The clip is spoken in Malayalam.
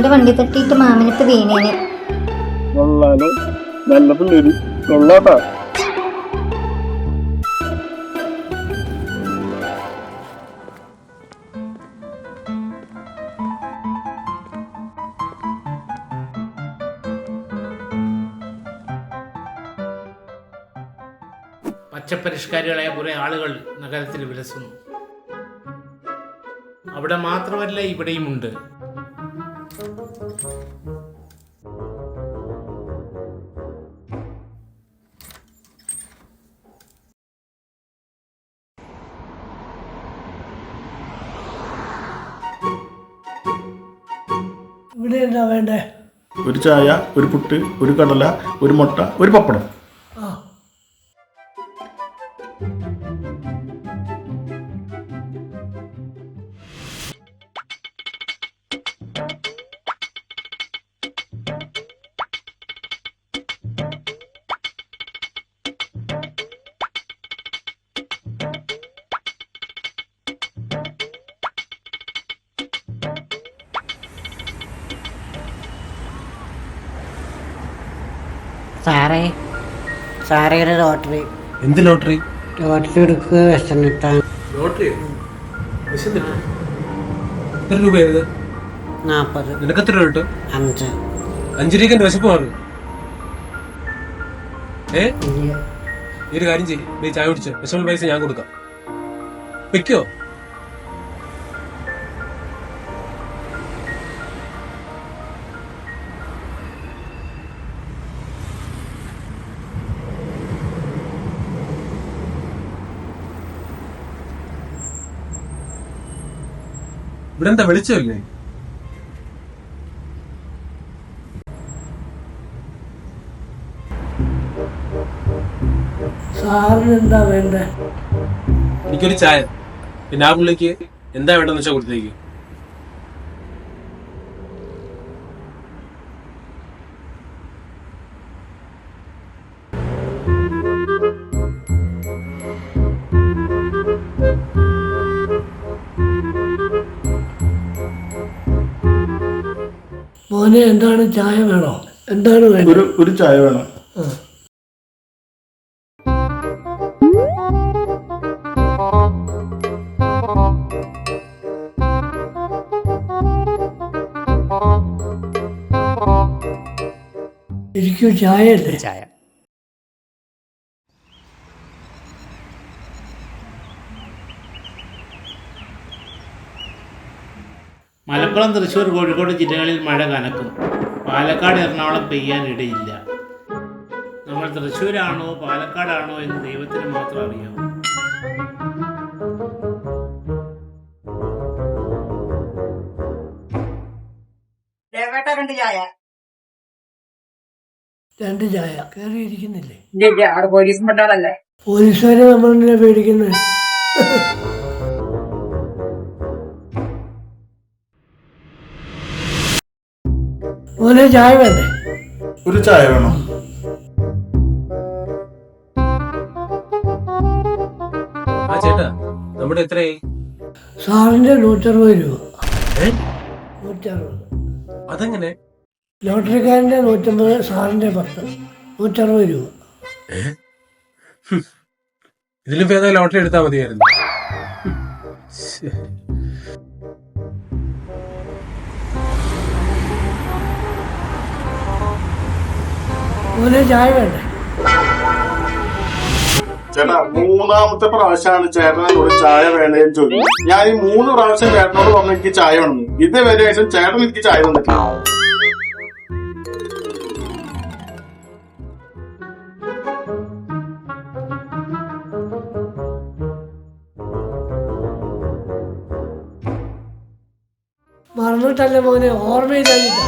സാറിന്റെ വണ്ടി തട്ടിയിട്ട് മാമനിപ്പ് വീണേനെ. നല്ല പിള്ളേര്. കൊള്ളാട്ടാ. പച്ചപ്പരിഷ്കാരികളായ കുറെ ആളുകൾ നഗരത്തിൽ വിലസുന്നു. അവിടെ മാത്രമല്ല ഇവിടെയുമുണ്ട്. ഇവിടെ എന്താ വേണ്ടേ? ഒരു ചായ ഒരു പുട്ട് ഒരു കടല ഒരു മുട്ട ഒരു പപ്പടം. ആ. സാറേ സാറേ ഒരു ലോട്ടറി. എന്ത് ലോട്ടറി? ലോട്ടറി എടുക്കുക ലോട്ടറി? വിശന്നിട്ട്? എത്ര രൂപയത് നാൽപ്പത് നിനക്ക് എത്ര രൂപ കിട്ടും? അഞ്ച്. അഞ്ചു രൂപയ്ക്ക് വിശപ്പ് മാറും? ഏ? ഈ ഒരു കാര്യം ചെയ്യും. ചായ കുടിച്ചോ. വിശപ്പ് പൈസ ഞാൻ കൊടുക്കാം. വെക്കോ? ഇവിടെ എന്താ വെളിച്ചമില്ലേ? സാറിന് എന്താ വേണ്ടേ? എനിക്കൊരു ചായ. പിന്നെ ആ പുള്ളിക്ക് എന്താ വേണ്ടെന്ന് വെച്ചാൽ കൊടുത്തേക്ക്. മോനെ എന്താണ് ചായ വേണോ? എന്താണ് വേണ്ടത്? ഒരു ഒരു ചായ വേണം. ആ. ഇരിക്കൂ ചായയല്ലേ? ചായ. മലപ്പുറം തൃശ്ശൂർ കോഴിക്കോട് ജില്ലകളിൽ മഴ കനക്കും. പാലക്കാട് എറണാകുളം പെയ്യാനിടയില്ല നമ്മൾ തൃശ്ശൂരാണോ പാലക്കാടാണോ എന്ന് ദൈവത്തിന് മാത്രം അറിയാം. രണ്ട് ചായ. രണ്ട് ചായ. കയറിയിരിക്കുന്നില്ലേ പോലീസ് പോലീസുകാരെ നമ്മളെ പേടിക്കുന്നത് മോനെ ചായ വേണ്ടേ? ഒരു ചായ വേണോ. ആ ചേട്ടാ നമ്മുടെ എത്രയായി? സാറിന്റെ നൂറ്ററുപത് രൂപ. ഏ? നൂറ്ററുപത്. അതെങ്ങനെ? ലോട്ടറിക്കാരന്റെ നൂറ്റമ്പത് സാറിന്റെ പത്ത്. നൂറ്ററുപത് രൂപ. ഇതിലും ഭേദം ലോട്ടറി എടുത്താൽ മതിയായിരുന്നു. ശ്ശേ. മോനെ ചായ വേണ്ടേ? ചേട്ടാ മൂന്നാമത്തെ പ്രാവശ്യമാണ് ചേട്ടനോട് ചായ വേണ്ടതെന്ന് ചോദിച്ചു ഞാൻ ഈ മൂന്ന് പ്രാവശ്യം ചേട്ടനോട് പറഞ്ഞു എനിക്ക് ചായ വേണം ഇതേവരെ ശേഷം ചേട്ടൻ എനിക്ക് ചായ തന്നിട്ടില്ല. മറന്നിട്ടല്ലേ മോനെ ഓർമ്മയില്ലാഞ്ഞിട്ടാ.